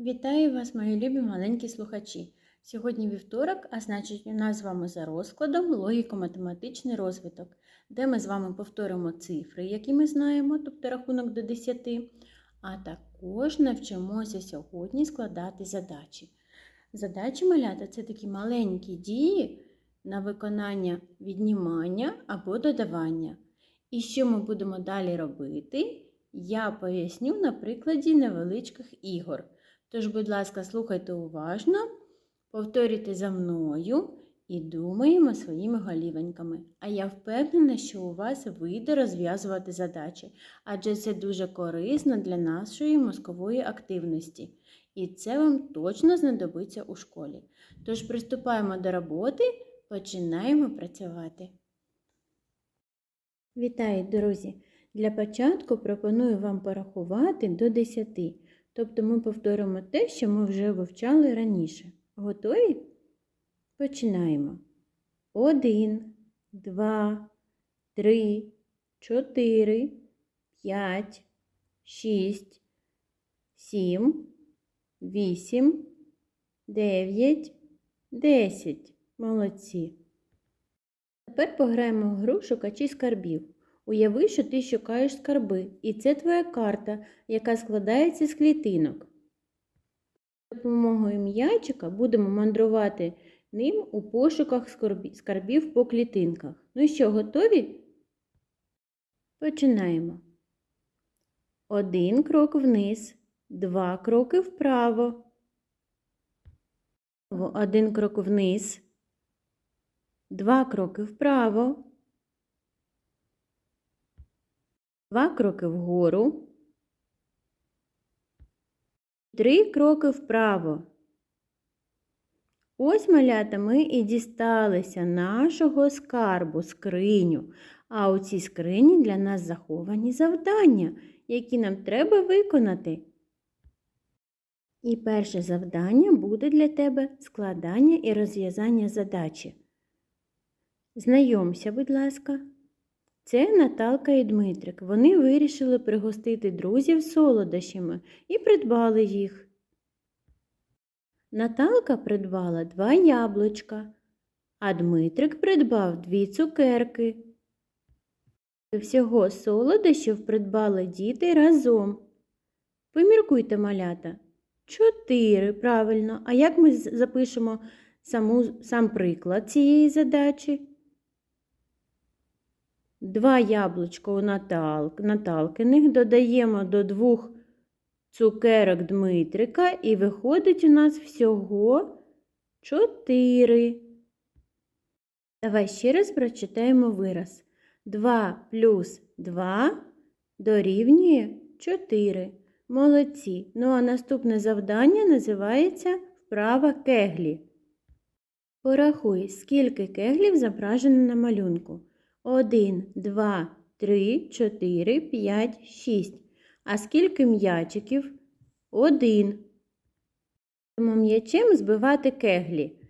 Вітаю вас, мої любі маленькі слухачі. Сьогодні вівторок, а значить, у нас з вами за розкладом логіко-математичний розвиток, де ми з вами повторимо цифри, які ми знаємо, тобто рахунок до 10, а також навчимося сьогодні складати задачі. Задачі малята це такі маленькі дії на виконання віднімання або додавання. І що ми будемо далі робити, я поясню на прикладі невеличких ігор. Тож, будь ласка, слухайте уважно, повторюйте за мною і думаємо своїми голівеньками. А я впевнена, що у вас вийде розв'язувати задачі, адже це дуже корисно для нашої мозкової активності. І це вам точно знадобиться у школі. Тож приступаємо до роботи, починаємо працювати. Вітаю, друзі! Для початку пропоную вам порахувати до 10. Тобто ми повторимо те, що ми вже вивчали раніше. Готові? Починаємо. 1, 2, 3, 4, 5, 6, 7, 8, 9, 10. Молодці. Тепер пограємо в гру шукачі скарбів. Уяви, що ти шукаєш скарби, і це твоя карта, яка складається з клітинок. За допомогою м'ячика будемо мандрувати ним у пошуках скарбів по клітинках. Ну що, готові? Починаємо. Один крок вниз, два кроки вправо. Один крок вниз, два кроки вправо. Два кроки вгору. Три кроки вправо. Ось малята ми і дісталися нашого скарбу, скриню. А у цій скрині для нас заховані завдання, які нам треба виконати. І перше завдання буде для тебе складання і розв'язання задачі. Знайомся, будь ласка. Це Наталка і Дмитрик. Вони вирішили пригостити друзів солодощами і придбали їх. Наталка придбала два яблучка, а Дмитрик придбав дві цукерки. Всього солодощів придбали діти разом. Поміркуйте, малята. Чотири, правильно. А як ми запишемо саму, сам приклад цієї задачі? Два яблучка у Натал... Наталкиних додаємо до двох цукерок Дмитрика і виходить у нас всього чотири. Давай ще раз прочитаємо вираз. 2 плюс 2 дорівнює 4. Молодці. Ну а наступне завдання називається вправа кеглі. Порахуй, скільки кеглів зображено на малюнку. 1, 2, 3, 4, 5, 6. А скільки м'ячиків? Один. Будемо м'ячем збивати кеглі.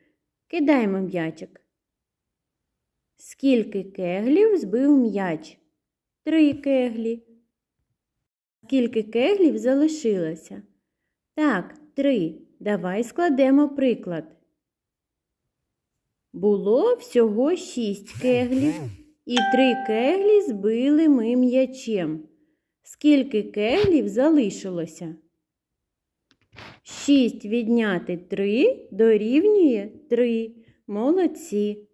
Кидаємо м'ячик. Скільки кеглів збив м'яч? Три кеглі. Скільки кеглів залишилося? Так, три. Давай складемо приклад. Було всього шість кеглів. І три кеглі збили ми м'ячем. Скільки кеглів залишилося? Шість відняти три дорівнює три. Молодці.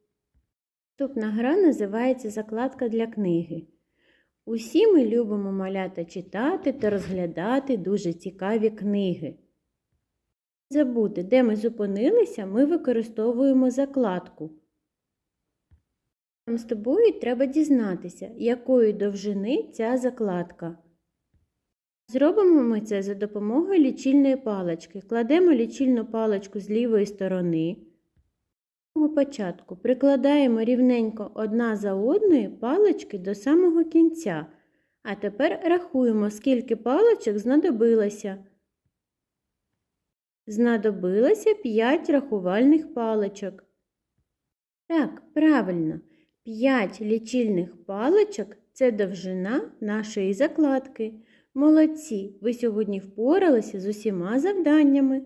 Наступна гра називається Закладка для книги. Усі ми любимо малята читати та розглядати дуже цікаві книги. Забути, де ми зупинилися, ми використовуємо закладку. Нам з тобою треба дізнатися, якої довжини ця закладка. Зробимо ми це за допомогою лічильної палички. Кладемо лічильну паличку з лівої сторони. Початку прикладаємо рівненько одна за одною палички до самого кінця. А тепер рахуємо, скільки паличок знадобилося. Знадобилося 5 рахувальних паличок. Так, правильно. 5 лічильних паличок це довжина нашої закладки. Молодці! Ви сьогодні впоралися з усіма завданнями.